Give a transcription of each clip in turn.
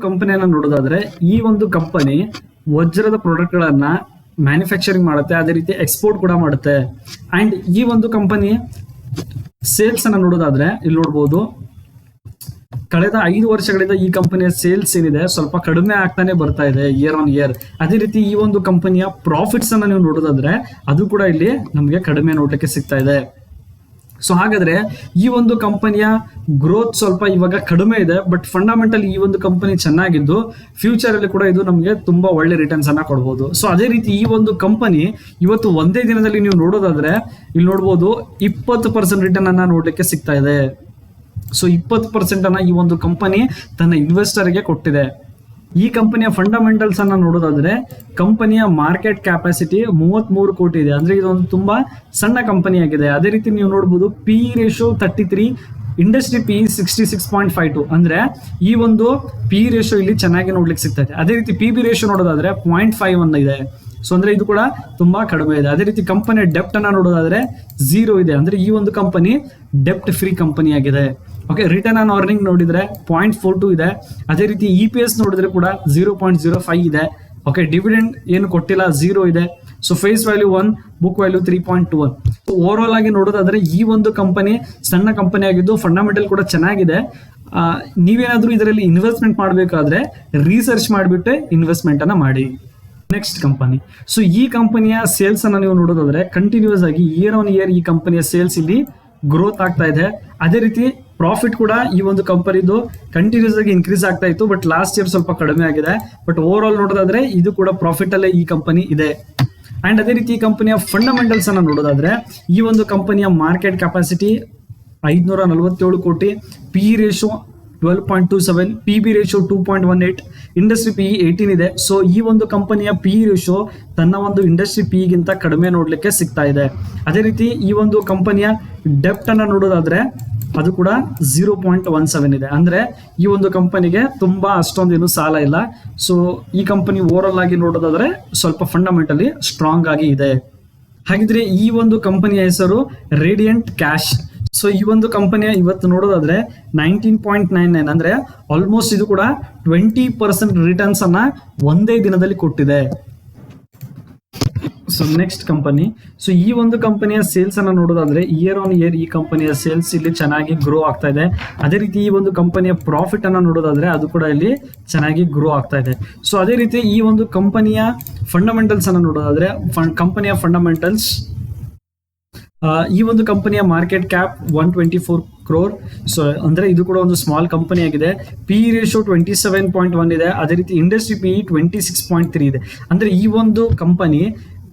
ಕಂಪನಿಯನ್ನ ನೋಡೋದಾದ್ರೆ, ಈ ಒಂದು ಕಂಪನಿ ವಜ್ರದ ಪ್ರಾಡಕ್ಟ್ ಗಳನ್ನ ಮ್ಯಾನುಫ್ಯಾಕ್ಚರಿಂಗ್ ಮಾಡುತ್ತೆ, ಅದೇ ರೀತಿ ಎಕ್ಸ್ಪೋರ್ಟ್ ಕೂಡ ಮಾಡುತ್ತೆ. ಅಂಡ್ ಈ ಒಂದು ಕಂಪನಿ ಸೇಲ್ಸ್ ಅನ್ನ ನೋಡೋದಾದ್ರೆ, ಇಲ್ಲಿ ನೋಡ್ಬೋದು, ಕಳೆದ ಐದು ವರ್ಷಗಳಿಂದ ಈ ಕಂಪನಿಯ ಸೇಲ್ಸ್ ಏನಿದೆ, ಸ್ವಲ್ಪ ಕಡಿಮೆ ಆಗ್ತಾನೆ ಬರ್ತಾ ಇದೆ ಇಯರ್ ಆನ್ ಇಯರ್ ಅದೇ ರೀತಿ ಈ ಒಂದು ಕಂಪನಿಯ ಪ್ರಾಫಿಟ್ಸ್ ಅನ್ನ ನೀವು ನೋಡೋದಾದ್ರೆ, ಅದು ಕೂಡ ಇಲ್ಲಿ ನಮಗೆ ಕಡಿಮೆ ನೋಟಕ್ಕೆ ಸಿಗ್ತಾ ಇದೆ. ಸೊ ಹಾಗಾದ್ರೆ ಈ ಒಂದು ಕಂಪನಿಯ ಗ್ರೋತ್ ಸ್ವಲ್ಪ ಇವಾಗ ಕಡಿಮೆ ಇದೆ ಬಟ್ ಫಂಡಮೆಂಟಲ್ ಈ ಒಂದು ಕಂಪನಿ ಚೆನ್ನಾಗಿದ್ದು ಫ್ಯೂಚರ್ ಅಲ್ಲಿ ಕೂಡ ಇದು ನಮಗೆ ತುಂಬಾ ಒಳ್ಳೆ ರಿಟರ್ನ್ಸ್ ಅನ್ನ ಕೊಡ್ಬೋದು. ಸೊ ಅದೇ ರೀತಿ ಈ ಒಂದು ಕಂಪನಿ ಇವತ್ತು ಒಂದೇ ದಿನದಲ್ಲಿ ನೀವು ನೋಡೋದಾದ್ರೆ, ಇಲ್ಲಿ ನೋಡ್ಬೋದು ಇಪ್ಪತ್ತು ಪರ್ಸೆಂಟ್ ರಿಟರ್ನ್ ಅನ್ನ ನೋಡ್ಲಿಕ್ಕೆ ಸಿಗ್ತಾ ಇದೆ. ಸೊ ಇಪ್ಪತ್ತು ಪರ್ಸೆಂಟ್ ಅನ್ನ ಈ ಒಂದು ಕಂಪನಿ ತನ್ನ ಇನ್ವೆಸ್ಟರ್ಗೆ ಕೊಟ್ಟಿದೆ. ಈ ಕಂಪನಿಯ ಫಂಡಮೆಂಟಲ್ಸ್ ಅನ್ನ ನೋಡೋದಾದ್ರೆ ಕಂಪನಿಯ ಮಾರ್ಕೆಟ್ ಕ್ಯಾಪಾಸಿಟಿ ಮೂವತ್ಮೂರು ಕೋಟಿ ಇದೆ. ಅಂದ್ರೆ ಇದೊಂದು ತುಂಬಾ ಸಣ್ಣ ಕಂಪನಿ ಆಗಿದೆ. ಅದೇ ರೀತಿ ನೀವು ನೋಡಬಹುದು P ratio thirty three industry P sixty six point five two ಅಂದ್ರೆ ಈ ಒಂದು ಪಿ ರೇಷೋ ಇಲ್ಲಿ ಚೆನ್ನಾಗಿ ನೋಡ್ಲಿಕ್ಕೆ ಸಿಗ್ತದೆ ಅದೇ ರೀತಿ ಪಿ ಬಿ ರೇಷೋ ನೋಡೋದಾದ್ರೆ ಪಾಯಿಂಟ್ ಫೈವ್ ಒನ್ ಇದೆ. ಸೊ ಅಂದ್ರೆ ಇದು ಕೂಡ ತುಂಬಾ ಕಡಿಮೆ ಇದೆ. ಅದೇ ರೀತಿ ಕಂಪನಿಯ ಡೆಪ್ಟ್ ಅನ್ನ ನೋಡೋದಾದ್ರೆ ಝೀರೋ ಇದೆ. ಅಂದ್ರೆ ಈ ಒಂದು ಕಂಪನಿ ಡೆಪ್ಟ್ ಫ್ರೀ ಕಂಪನಿ ಆಗಿದೆ. ಓಕೆ ರಿಟರ್ನ್ ಆನ್ ಅರ್ನಿಂಗ್ ನೋಡಿದ್ರೆ ಪಾಯಿಂಟ್ ಫೋರ್ ಟು ಇದೆ. ಅದೇ ರೀತಿ ಇ ಪಿ ಎಸ್ ನೋಡಿದ್ರೆ ಕೂಡ ಜೀರೋ ಪಾಯಿಂಟ್ ಜೀರೋ ಫೈವ್ ಇದೆ. ಓಕೆ ಡಿವಿಡೆಂಡ್ ಏನು ಕೊಟ್ಟಿಲ್ಲ ಝೀರೋ ಇದೆ. So face value one book value three point two one overall ಆಗಿ ನೋಡೋದಾದ್ರೆ ಈ ಒಂದು ಕಂಪನಿ ಸಣ್ಣ ಕಂಪನಿ ಆಗಿದ್ದು ಫಂಡಮೆಂಟಲ್ ಕೂಡ ಚೆನ್ನಾಗಿದೆ. ನೀವೇನಾದರೂ ಇದರಲ್ಲಿ ಇನ್ವೆಸ್ಟ್ಮೆಂಟ್ ಮಾಡಬೇಕಾದ್ರೆ ರಿಸರ್ಚ್ ಮಾಡಿಬಿಟ್ಟು ಇನ್ವೆಸ್ಟ್ಮೆಂಟ್ ಅನ್ನ ಮಾಡಿ. ನೆಕ್ಸ್ಟ್ ಕಂಪನಿ ಸೊ ಈ ಕಂಪನಿಯ ಸೇಲ್ಸ್ ಅನ್ನ ನೀವು ನೋಡೋದಾದ್ರೆ ಕಂಟಿನ್ಯೂಸ್ ಆಗಿ ಇಯರ್ ಆನ್ ಇಯರ್ ಈ ಕಂಪನಿಯ ಸೇಲ್ಸ್ ಇಲ್ಲಿ ಗ್ರೋತ್ ಆಗ್ತಾ ಇದೆ. ಅದೇ ರೀತಿ ಪ್ರಾಫಿಟ್ ಕೂಡ ಈ ಒಂದು ಕಂಪನಿದು ಕಂಟಿನ್ಯೂಸ್ ಆಗಿ ಇನ್ಕ್ರೀಸ್ ಆಗ್ತಾ ಇತ್ತು ಬಟ್ ಲಾಸ್ಟ್ ಇಯರ್ ಸ್ವಲ್ಪ ಕಡಿಮೆ ಆಗಿದೆ. ಬಟ್ ಓವರ್ ಆಲ್ ನೋಡೋದಾದ್ರೆ, ಇದು ಕೂಡ ಪ್ರಾಫಿಟ್ ಅಲ್ಲೇ ಈ ಕಂಪನಿ ಇದೆ. ಅಂಡ್ ಅದೇ ರೀತಿ ಈ ಕಂಪನಿಯ ಫಂಡಮೆಂಟಲ್ಸ್ ಅನ್ನ ನೋಡೋದಾದ್ರೆ, ಈ ಒಂದು ಕಂಪನಿಯ ಮಾರ್ಕೆಟ್ ಕೆಪಾಸಿಟಿ ಐದ್ನೂರ ನಲವತ್ತೇಳು ಕೋಟಿ P ratio twelve point two seven P B ratio two point one eight industry P eighteen ಇದೆ. ಸೊ ಈ ಒಂದು ಕಂಪನಿಯ ಪಿ ರೇಷೋ ತನ್ನ ಒಂದು ಇಂಡಸ್ಟ್ರಿ ಪಿ ಗಿಂತ ಕಡಿಮೆ ನೋಡಲಿಕ್ಕೆ ಸಿಗ್ತಾ ಇದೆ. ಅದೇ ರೀತಿ ಈ ಒಂದು ಕಂಪನಿಯ ಡೆಪ್ಟ್ ಅನ್ನ ನೋಡೋದಾದ್ರೆ ಅದು ಕೂಡ ಝೀರೋ ಪಾಯಿಂಟ್ ಒನ್ ಸೆವೆನ್ ಇದೆ. ಅಂದ್ರೆ ಈ ಒಂದು ಕಂಪನಿಗೆ ತುಂಬಾ ಅಷ್ಟೊಂದೇನು ಸಾಲ ಇಲ್ಲ. ಸೊ ಈ ಕಂಪನಿ ಓವರ್ ಆಲ್ ಆಗಿ ನೋಡೋದಾದ್ರೆ ಸ್ವಲ್ಪ ಫಂಡಮೆಂಟಲಿ ಸ್ಟ್ರಾಂಗ್ ಆಗಿ ಇದೆ. ಹಾಗಿದ್ರೆ ಈ ಒಂದು ಕಂಪನಿಯ ಹೆಸರು ರೇಡಿಯಂಟ್ ಕ್ಯಾಶ್ ಸೊ ಈ ಒಂದು ಕಂಪನಿಯ ಇವತ್ತು ನೋಡೋದಾದ್ರೆ ನೈನ್ಟೀನ್ ಪಾಯಿಂಟ್ ನೈನ್ ನೈನ್ ಅಂದ್ರೆ ಆಲ್ಮೋಸ್ಟ್ ಇದು ಕೂಡ ಟ್ವೆಂಟಿ ಪರ್ಸೆಂಟ್ ರಿಟರ್ನ್ಸ್ ಅನ್ನ ಒಂದೇ ದಿನದಲ್ಲಿ ಕೊಟ್ಟಿದೆ. ಸೊ ನೆಕ್ಸ್ಟ್ ಕಂಪನಿ ಸೊ ಈ ಒಂದು ಕಂಪನಿಯ ಸೇಲ್ಸ್ ಅನ್ನ ನೋಡೋದಾದ್ರೆ ಇಯರ್ ಆನ್ ಇಯರ್ ಈ ಕಂಪನಿಯ ಸೇಲ್ಸ್ ಇಲ್ಲಿ ಚೆನ್ನಾಗಿ ಗ್ರೋ ಆಗ್ತಾ ಇದೆ. ಅದೇ ರೀತಿ ಈ ಒಂದು ಕಂಪನಿಯ ಪ್ರಾಫಿಟ್ ಅನ್ನ ನೋಡೋದಾದ್ರೆ, ಅದು ಕೂಡ ಇಲ್ಲಿ ಚೆನ್ನಾಗಿ ಗ್ರೋ ಆಗ್ತಾ ಇದೆ. ಸೊ ಅದೇ ರೀತಿ ಈ ಒಂದು ಕಂಪನಿಯ ಫಂಡಮೆಂಟಲ್ಸ್ ಅನ್ನ ನೋಡೋದಾದ್ರೆ ಕಂಪನಿಯ ಫಂಡಮೆಂಟಲ್ಸ್ ಈ ಒಂದು ಕಂಪನಿಯ market cap one twenty four crore so ಅಂದ್ರೆ ಇದು ಕೂಡ ಒಂದು ಸ್ಮಾಲ್ ಕಂಪನಿ ಆಗಿದೆ. P ratio twenty seven point one ಇದೆ. ಅದೇ ರೀತಿ industry P twenty six point three ಇದೆ. ಅಂದ್ರೆ ಈ ಒಂದು ಕಂಪನಿ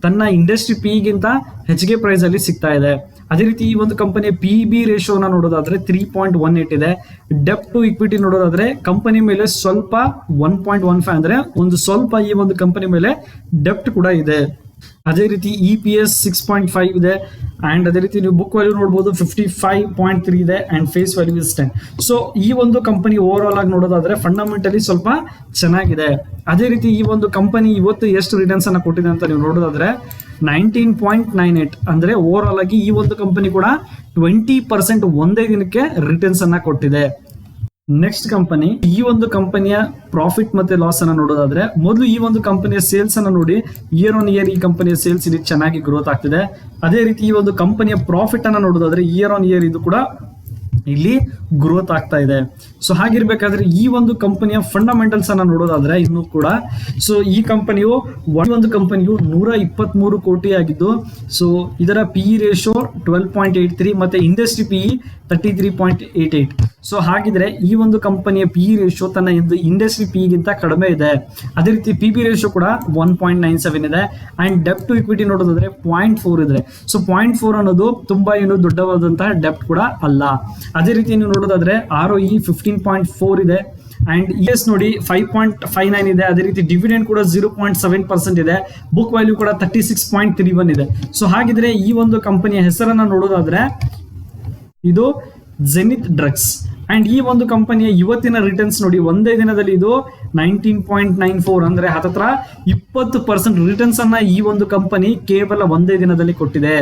ತನ್ನ ಇಂಡಸ್ಟ್ರಿ ಪಿ ಗಿಂತ ಹೆಚ್ಚಿಗೆ ಪ್ರೈಸ್ ಅಲ್ಲಿ ಸಿಗ್ತಾ ಇದೆ. ಅದೇ ರೀತಿ ಈ ಒಂದು ಕಂಪನಿಯ ಪಿ ಬಿ ರೇಷೋನ ನೋಡೋದಾದ್ರೆ ತ್ರೀ ಪಾಯಿಂಟ್ ಒನ್ ಏಟ್ ಇದೆ. ಡೆಪ್ ಟು ಇಕ್ವಿಟಿ ನೋಡೋದಾದ್ರೆ ಕಂಪನಿ ಮೇಲೆ ಸ್ವಲ್ಪ ಒನ್ ಪಾಯಿಂಟ್ ಒನ್ ಫೈವ್ ಅಂದ್ರೆ ಒಂದು ಸ್ವಲ್ಪ ಈ ಒಂದು ಕಂಪನಿ ಮೇಲೆ ಡೆಪ್ಟ್ ಕೂಡ ಇದೆ. ಅದೇ ರೀತಿ E P S six point five ಇದೆ ಅಂಡ್ ಅದೇ ರೀತಿ ನೀವು ಬುಕ್ ವ್ಯಾಲ್ಯೂ ನೋಡಬಹುದು ಫಿಫ್ಟಿ ಫೈವ್ ಪಾಯಿಂಟ್ ತ್ರೀ ಇದೆ and face value is ten so ಈ ಒಂದು ಕಂಪನಿ ಓವರ್ ಆಲ್ ಆಗಿ ನೋಡೋದಾದ್ರೆ ಫಂಡಮೆಂಟಲಿ ಸ್ವಲ್ಪ ಚೆನ್ನಾಗಿದೆ. ಅದೇ ರೀತಿ ಈ ಒಂದು ಕಂಪನಿ ಇವತ್ತು ಎಷ್ಟು ರಿಟರ್ನ್ಸ್ ಅನ್ನ ಕೊಟ್ಟಿದೆ ಅಂತ ನೀವು ನೋಡೋದಾದ್ರೆ ನೈನ್ಟೀನ್ ಪಾಯಿಂಟ್ ನೈನ್ ಏಟ್ ಅಂದ್ರೆ ಓವರ್ ಆಲ್ ಆಗಿ ಈ ಒಂದು ಕಂಪನಿ ಕೂಡ ಟ್ವೆಂಟಿ ಪರ್ಸೆಂಟ್ ಒಂದೇ ದಿನಕ್ಕೆ ರಿಟರ್ನ್ಸ್ ಅನ್ನ ಕೊಟ್ಟಿದೆ. ನೆಕ್ಸ್ಟ್ ಕಂಪನಿ ಈ ಒಂದು ಕಂಪನಿಯ ಪ್ರಾಫಿಟ್ ಮತ್ತೆ ಲಾಸ್ ಅನ್ನ ನೋಡೋದಾದ್ರೆ, ಮೊದಲು ಈ ಒಂದು ಕಂಪನಿಯ ಸೇಲ್ಸ್ ಅನ್ನ ನೋಡಿ ಇಯರ್ ಆನ್ ಇಯರ್ ಈ ಕಂಪನಿಯ ಸೇಲ್ಸ್ ಇಲ್ಲಿ ಚೆನ್ನಾಗಿ ಗ್ರೋತ್ ಆಗ್ತಿದೆ. ಅದೇ ರೀತಿ ಈ ಒಂದು ಕಂಪನಿಯ ಪ್ರಾಫಿಟ್ ಅನ್ನ ನೋಡೋದಾದ್ರೆ ಇಯರ್ ಆನ್ ಇಯರ್ ಇದು ಕೂಡ ಇಲ್ಲಿ ಗ್ರೋತ್ ಆಗ್ತಾ ಇದೆ. ಸೊ ಹಾಗಿರ್ಬೇಕಾದ್ರೆ ಈ ಒಂದು ಕಂಪನಿಯ ಫಂಡಮೆಂಟಲ್ಸ್ ಅನ್ನ ನೋಡೋದಾದ್ರೆ, ಇನ್ನು ಕೂಡ ಸೊ ಈ ಕಂಪನಿಯು ಒಂದು ಕಂಪನಿಯು ನೂರ ಇಪ್ಪತ್ತ್ ಮೂರು ಕೋಟಿ ಆಗಿದ್ದು ಸೊ ಇದರ P ratio twelve point eight three ಮತ್ತೆ industry P thirty three point eight eight so ಹಾಗಿದ್ರೆ ಈ ಒಂದು ಕಂಪನಿಯ ಪಿ ರೇಷೋ ತನ್ನ ಇಂಡಸ್ಟ್ರಿ ಪಿ ಗಿಂತ ಕಡಿಮೆ ಇದೆ. ಅದೇ ರೀತಿ ಪಿ ಬಿ ರೇಷೋ ಕೂಡ ಒನ್ ಪಾಯಿಂಟ್ ನೈನ್ ಸೆವೆನ್ ಇದೆ. ಅಂಡ್ ಡೆಪ್ ಟು ಇಕ್ವಿಟಿ ನೋಡೋದಾದ್ರೆ ಪಾಯಿಂಟ್ ಫೋರ್ ಇದೆ ಸೊ ಪಾಯಿಂಟ್ ಫೋರ್ ಅನ್ನೋದು ತುಂಬಾ ಏನು ದೊಡ್ಡವಾದಂತಹ ಡೆಪ್ಟ್ ಕೂಡ ಅಲ್ಲ. ಅದೇ ರೀತಿ ನೀವು ನೋಡೋದಾದ್ರೆ R E fifteen point four ಇದೆ. ಅಂಡ್ ಇ ಎಸ್ ನೋಡಿ ಫೈವ್ ಪಾಯಿಂಟ್ ಫೈವ್ ನೈನ್ ಇದೆ. ಅದೇ ರೀತಿ ಡಿವಿಡೆಂಡ್ ಕೂಡ ಜೀರೋ ಪಾಯಿಂಟ್ ಸೆವೆನ್ ಪರ್ಸೆಂಟ್ ಇದೆ. ಬುಕ್ ವ್ಯಾಲ್ಯೂ ಕೂಡ thirty six point three one ಇದೆ. ಸೊ ಹಾಗಿದ್ರೆ ಈ ಒಂದು ಕಂಪನಿಯ ಹೆಸರನ್ನ ನೋಡೋದಾದ್ರೆ ಇದು ಜೆನಿತ್ ಡ್ರಗ್ಸ್ ಅಂಡ್ ಈ ಒಂದು ಕಂಪನಿಯ ಇವತ್ತಿನ ರಿಟರ್ನ್ಸ್ ನೋಡಿ, ಒಂದೇ ದಿನದಲ್ಲಿ ಇದು ನೈನ್ಟೀನ್ ಪಾಯಿಂಟ್ ನೈನ್ ಫೋರ್ ಅಂದ್ರೆ ಹತ್ತತ್ರ ಇಪ್ಪತ್ತು ಪರ್ಸೆಂಟ್ ರಿಟರ್ನ್ಸ್ ಅನ್ನ ಈ ಒಂದು ಕಂಪನಿ ಕೇವಲ ಒಂದೇ ದಿನದಲ್ಲಿ ಕೊಟ್ಟಿದೆ.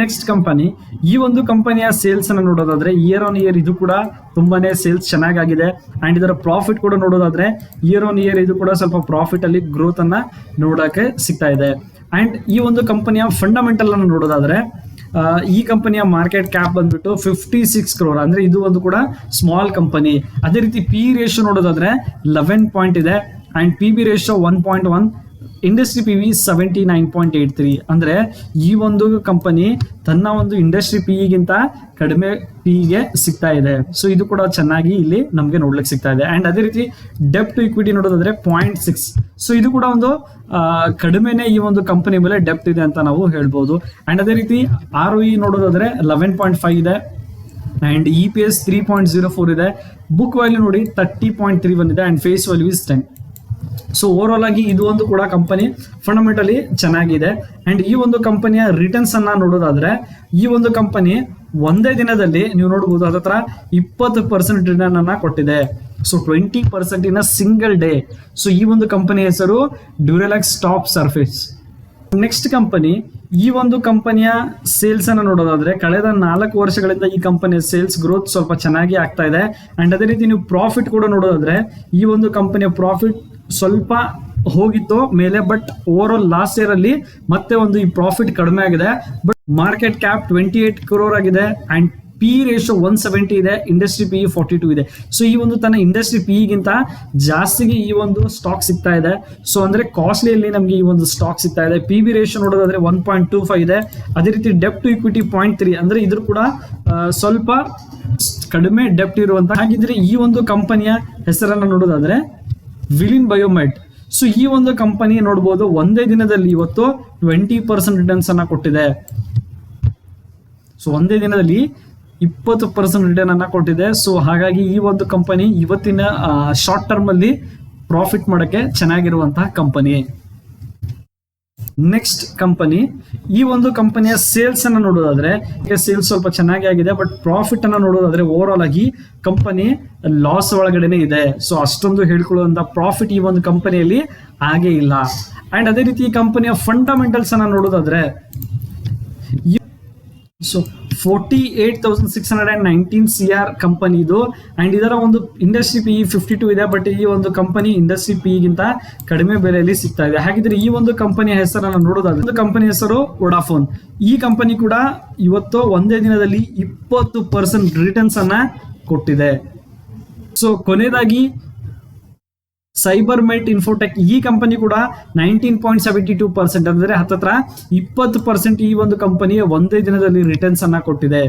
ನೆಕ್ಸ್ಟ್ ಕಂಪನಿ ಈ ಒಂದು ಕಂಪನಿಯ ಸೇಲ್ಸ್ ಅನ್ನ ನೋಡೋದಾದ್ರೆ ಇಯರ್ ಆನ್ ಇಯರ್ ಇದು ಕೂಡ ತುಂಬಾನೇ ಸೇಲ್ಸ್ ಚೆನ್ನಾಗಾಗಿದೆ. ಅಂಡ್ ಇದರ ಪ್ರಾಫಿಟ್ ಕೂಡ ನೋಡೋದಾದ್ರೆ ಇಯರ್ ಆನ್ ಇಯರ್ ಇದು ಕೂಡ ಸ್ವಲ್ಪ ಪ್ರಾಫಿಟ್ ಅಲ್ಲಿ ಗ್ರೋತ್ ಅನ್ನ ನೋಡಕ್ಕೆ ಸಿಗ್ತಾ ಇದೆ. ಅಂಡ್ ಈ ಒಂದು ಕಂಪನಿಯ ಫಂಡಮೆಂಟಲ್ ಅನ್ನು ನೋಡೋದಾದ್ರೆ ಈ ಕಂಪನಿಯ ಮಾರ್ಕೆಟ್ ಕ್ಯಾಪ್ ಬಂದ್ಬಿಟ್ಟು ಫಿಫ್ಟಿ ಸಿಕ್ಸ್ ಕ್ರೋರ್ ಅಂದ್ರೆ ಇದು ಒಂದು ಕೂಡ ಸ್ಮಾಲ್ ಕಂಪನಿ ಅದೇ ರೀತಿ ಪಿ ರೇಷಿಯೋ ನೋಡೋದಾದ್ರೆ ಲೆವೆನ್ ಪಾಯಿಂಟ್ ಇದೆ. And P B ratio one point one industry P V seventy nine point eight three ಅಂದರೆ ಈ ಒಂದು ಕಂಪನಿ ತನ್ನ ಒಂದು ಇಂಡಸ್ಟ್ರಿ ಪಿ ಇಗಿಂತ ಕಡಿಮೆ ಪಿಗೆ ಸಿಗ್ತಾ ಇದೆ. ಸೊ ಇದು ಕೂಡ ಚೆನ್ನಾಗಿ ಇಲ್ಲಿ ನಮಗೆ ನೋಡ್ಲಿಕ್ಕೆ ಸಿಗ್ತಾ ಇದೆ. ಅಂಡ್ ಅದೇ ರೀತಿ ಡೆಪ್ ಟು ಇಕ್ವಿಟಿ ನೋಡೋದಾದ್ರೆ ಪಾಯಿಂಟ್ ಸಿಕ್ಸ್ ಸೊ ಇದು ಕೂಡ ಒಂದು ಕಡಿಮೆನೆ ಈ ಒಂದು ಕಂಪನಿ ಮೇಲೆ ಡೆಪ್ಟ್ ಇದೆ ಅಂತ ನಾವು ಹೇಳ್ಬೋದು. ಅಂಡ್ ಅದೇ ರೀತಿ ಆರ್ ಇ ನೋಡೋದಾದ್ರೆ ಲೆವೆನ್ ಪಾಯಿಂಟ್ ಫೈವ್ ಇದೆ. And E P S three point zero four ಇದೆ. ಬುಕ್ ವ್ಯಾಲ್ಯೂ ನೋಡಿ ತರ್ಟಿ ಪಾಯಿಂಟ್ ತ್ರೀ ಬಂದಿದೆ and face value is ten so over ಆಗಿ ಇದು ಒಂದು ಕೂಡ ಕಂಪನಿ ಫಂಡಮೆಂಟಲಿ ಚೆನ್ನಾಗಿದೆ. ಅಂಡ್ ಈ ಒಂದು ಕಂಪನಿಯ ರಿಟರ್ನ್ಸ್ ಅನ್ನ ನೋಡೋದಾದ್ರೆ, ಈ ಒಂದು ಕಂಪನಿ ಒಂದೇ ದಿನದಲ್ಲಿ ನೀವು ನೋಡಬಹುದು ಅದತ್ರ ಇಪ್ಪತ್ತು ಪರ್ಸೆಂಟ್ ರಿಟರ್ನ್ ಅನ್ನ ಕೊಟ್ಟಿದೆ. So twenty percent in single day so ಈ ಒಂದು ಕಂಪನಿ ಹೆಸರು Durelax top surface next company ಈ ಒಂದು ಕಂಪನಿಯ ಸೇಲ್ಸ್ ಅನ್ನ ನೋಡೋದಾದ್ರೆ, ಕಳೆದ ನಾಲ್ಕು ವರ್ಷಗಳಿಂದ ಈ ಕಂಪನಿಯ ಸೇಲ್ಸ್ ಗ್ರೋತ್ ಸ್ವಲ್ಪ ಚೆನ್ನಾಗಿ ಆಗ್ತಾ ಇದೆ. ಅಂಡ್ ಅದೇ ರೀತಿ ನೀವು ಪ್ರಾಫಿಟ್ ಕೂಡ ನೋಡೋದಾದ್ರೆ, ಈ ಒಂದು ಕಂಪನಿಯ ಪ್ರಾಫಿಟ್ ಸ್ವಲ್ಪ ಹೋಗಿತ್ತು ಮೇಲೆ but over all last year ಅಲ್ಲಿ ಮತ್ತೆ ಒಂದು ಈ ಪ್ರಾಫಿಟ್ ಕಡಿಮೆ ಆಗಿದೆ. But market cap twenty eight crore ಆಗಿದೆ and P ratio one seventy ಇದೆ ಇಂಡಸ್ಟ್ರಿ ಪಿ ಫಾರ್ಟಿ ಟು ಇದೆ. ಸೊ ಈ ಒಂದು ತನ್ನ ಇಂಡಸ್ಟ್ರಿ ಪಿ ಗಿಂತ ಜಾಸ್ತಿಗೆ ಈ ಒಂದು ಸ್ಟಾಕ್ ಸಿಗ್ತಾ ಇದೆ. ಸೊ ಅಂದ್ರೆ ಕಾಸ್ಟ್ಲಿಯಲ್ಲಿ ನಮಗೆ ಈ ಒಂದು ಸ್ಟಾಕ್ ಸಿಗ್ತಾ ಇದೆ. ಪಿ ಬಿ ರೇಷೋ ನೋಡೋದಾದ್ರೆ ಒನ್ ಪಾಯಿಂಟ್ ಟೂ ಫೈವ್ ಇದೆ. ಅದೇ ರೀತಿ debt to equity point three ಅಂದ್ರೆ ಇದ್ರ ಕೂಡ ಸ್ವಲ್ಪ ಕಡಿಮೆ ಡೆಪ್ಟ್ ಇರುವಂತ ಹಾಗಿದ್ರೆ ಈ ಒಂದು ಕಂಪನಿಯ ಹೆಸರನ್ನ ನೋಡೋದಾದ್ರೆ ವಿಲಿನ್ ಬಯೋಮೆಟ್. ಸೊ ಈ ಒಂದು ಕಂಪನಿ ನೋಡ್ಬೋದು, ಒಂದೇ ದಿನದಲ್ಲಿ ಇವತ್ತು ಟ್ವೆಂಟಿ ಪರ್ಸೆಂಟ್ ರಿಟರ್ನ್ಸ್ ಅನ್ನ ಕೊಟ್ಟಿದೆ. ಸೊ ಒಂದೇ ದಿನದಲ್ಲಿ ಇಪ್ಪತ್ತು ಪರ್ಸೆಂಟ್ ರಿಟರ್ನ್ ಅನ್ನ ಕೊಟ್ಟಿದೆ. ಸೊ ಹಾಗಾಗಿ ಈ ಒಂದು ಕಂಪನಿ ಇವತ್ತಿನ ಶಾರ್ಟ್ ಟರ್ಮ್ ಅಲ್ಲಿ ಪ್ರಾಫಿಟ್ ಮಾಡೋಕ್ಕೆ ಚೆನ್ನಾಗಿರುವಂತಹ ಕಂಪನಿ ನೆಕ್ಸ್ಟ್ ಕಂಪನಿ ಈ ಒಂದು ಕಂಪನಿಯ ಸೇಲ್ಸ್ ಅನ್ನ ನೋಡೋದಾದ್ರೆ ಸೇಲ್ಸ್ ಸ್ವಲ್ಪ ಚೆನ್ನಾಗಿ ಆಗಿದೆ ಬಟ್ ಪ್ರಾಫಿಟ್ ಅನ್ನ ನೋಡೋದಾದ್ರೆ ಓವರ್ ಆಲ್ ಆಗಿ ಕಂಪನಿ ಲಾಸ್ ಒಳಗಡೆನೆ ಇದೆ. ಸೊ ಅಷ್ಟೊಂದು ಹೇಳ್ಕೊಳ್ಳುವಂತ ಪ್ರಾಫಿಟ್ ಈ ಒಂದು ಕಂಪನಿಯಲ್ಲಿ ಹಾಗೆ ಇಲ್ಲ. ಅಂಡ್ ಅದೇ ರೀತಿ ಈ ಕಂಪನಿಯ ಫಂಡಮೆಂಟಲ್ಸ್ ಅನ್ನ ನೋಡೋದಾದ್ರೆ so forty eight thousand six hundred and nineteen C R company ಇದು. ಅಂಡ್ ಇದರ ಒಂದು ಇಂಡಸ್ಟ್ರಿ ಪಿ ಫಿಫ್ಟಿ ಟೂ ಇದೆ ಬಟ್ ಈ ಒಂದು ಕಂಪನಿ ಇಂಡಸ್ಟ್ರಿ ಪಿ ಗಿಂತ ಕಡಿಮೆ ಬೆಲೆಯಲ್ಲಿ ಸಿಗ್ತಾ ಇದೆ. ಹಾಗಿದ್ರೆ ಈ ಒಂದು ಕಂಪನಿಯ ಹೆಸರನ್ನು ನೋಡೋದಾದ್ರೆ ಒಂದು ಕಂಪನಿ ಹೆಸರು ವೊಡಾಫೋನ್ ಈ ಕಂಪನಿ ಕೂಡ ಇವತ್ತು ಒಂದೇ ದಿನದಲ್ಲಿ ಇಪ್ಪತ್ತು ಪರ್ಸೆಂಟ್ ರಿಟರ್ನ್ಸ್ ಅನ್ನ ಕೊಟ್ಟಿದೆ. ಸೊ ಕೊನೆಯದಾಗಿ ಸೈಬರ್ ಮೆಟ್ ಇನ್ಫೋಟೆಕ್ ಈ ಕಂಪನಿ ಕೂಡ nineteen point seventy two percent ಅಂದರೆ ಹತ್ತತ್ರ ಇಪ್ಪತ್ತು ಪರ್ಸೆಂಟ್ ಈ ಒಂದು ಕಂಪನಿಯ ಒಂದೇ ದಿನದಲ್ಲಿ ರಿಟರ್ನ್ಸ್ ಅನ್ನ ಕೊಟ್ಟಿದೆ.